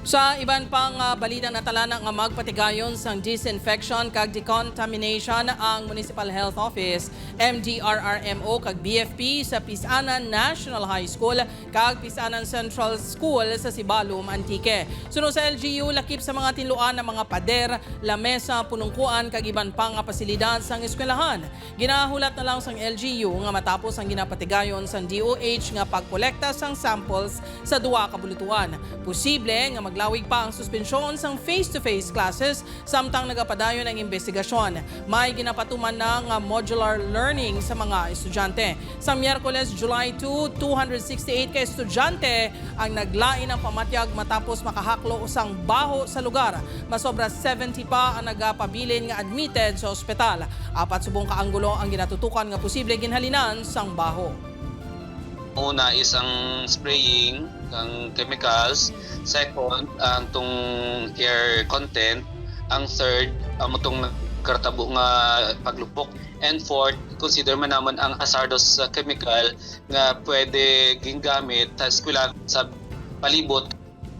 Sa iban pang uh, balita na tala nga magpatigayon sang disinfection kag decontamination ang Municipal Health Office, MDRRMO kag BFP sa Pisanan National High School kag Pisanan Central School sa Sibalom, Antique. Sunod sa LGU, lakip sa mga tinluan ng mga pader, lamesa, punungkuan kag iban pang nga pasilidad sang eskwelahan. Ginahulat na lang sang LGU nga matapos ang ginapatigayon sang DOH nga pagkolekta sang samples sa duwa ka bulutuan. Posible nga maglawig pa ang suspensyon sang face-to-face classes samtang nagapadayon ang investigasyon. May ginapatuman na nga modular learning sa mga estudyante. Sa Miyerkules, July 2, 268 ka estudyante ang naglain ng pamatyag matapos makahaklo usang baho sa lugar. Masobra 70 pa ang nagapabilin nga admitted sa ospital. Apat subong kaanggulo ang ginatutukan nga posible ginhalinan sang baho. Una is ang spraying ng chemicals. Second, ang tong air content. Ang third, ang tong kartabo nga paglupok. And fourth, consider man naman ang hazardous chemical nga pwede gingamit sa eskwela sa palibot